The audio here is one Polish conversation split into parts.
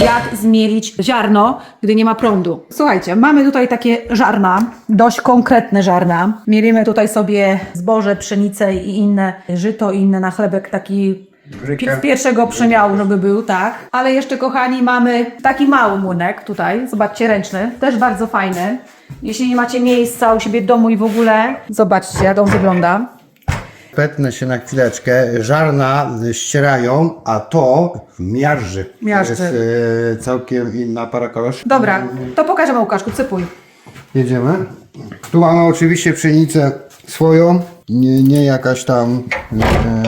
jak zmielić ziarno, gdy nie ma prądu. Słuchajcie, mamy tutaj takie żarna, dość konkretne żarna. Mielimy tutaj sobie zboże, pszenicę i inne żyto i inne na chlebek taki Bryka. z pierwszego przemiału, żeby był, tak. Ale jeszcze, kochani, mamy taki mały młynek tutaj, zobaczcie, ręczny, też bardzo fajny. Jeśli nie macie miejsca u siebie w domu i w ogóle, zobaczcie, jak on wygląda. Petnę się na chwileczkę. Żarna ścierają, a to miażdży. Miażdży. To jest e, całkiem inna para kaloszy. Dobra, to pokażemy Łukaszku, cypuj. Jedziemy. Tu mamy oczywiście pszenicę swoją, nie, nie jakaś tam,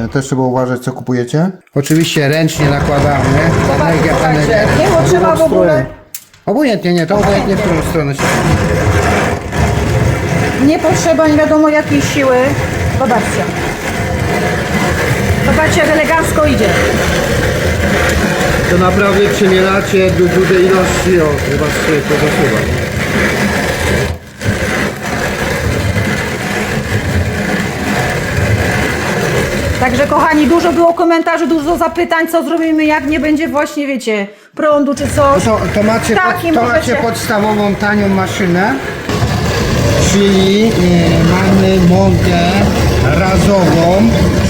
e, też trzeba uważać co kupujecie. Oczywiście ręcznie nakładamy. Zobaczcie, Energia, słuchajcie, energia. nie potrzeba w ogóle, Obojętnie, nie, to obojętnie w którą stronę się nie potrzeba nie wiadomo jakiej siły. Zobaczcie. Zobaczcie, jak elegancko idzie. To naprawdę przemielacie do dużej ilości, o, chyba się to zasuwa. Także kochani, dużo było komentarzy, dużo zapytań, co zrobimy, jak nie będzie właśnie, wiecie, prądu czy coś. To, to, macie, Taki pod, to możecie- macie podstawową, tanią maszynę, czyli e, mamy mąkę razową,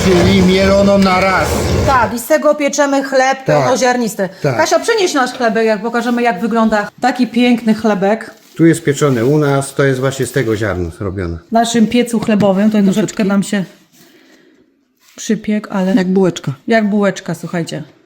czyli mieloną na raz. Tak, i z tego pieczemy chleb Tak. pełnoziarnisty. Tak. Kasia, przynieś nasz chlebek, jak pokażemy, jak wygląda taki piękny chlebek Tu jest pieczony u nas, to jest właśnie z tego ziarna zrobione. w naszym piecu chlebowym. Tutaj troszeczkę nam się przypiekł, ale Jak bułeczka. jak bułeczka, słuchajcie.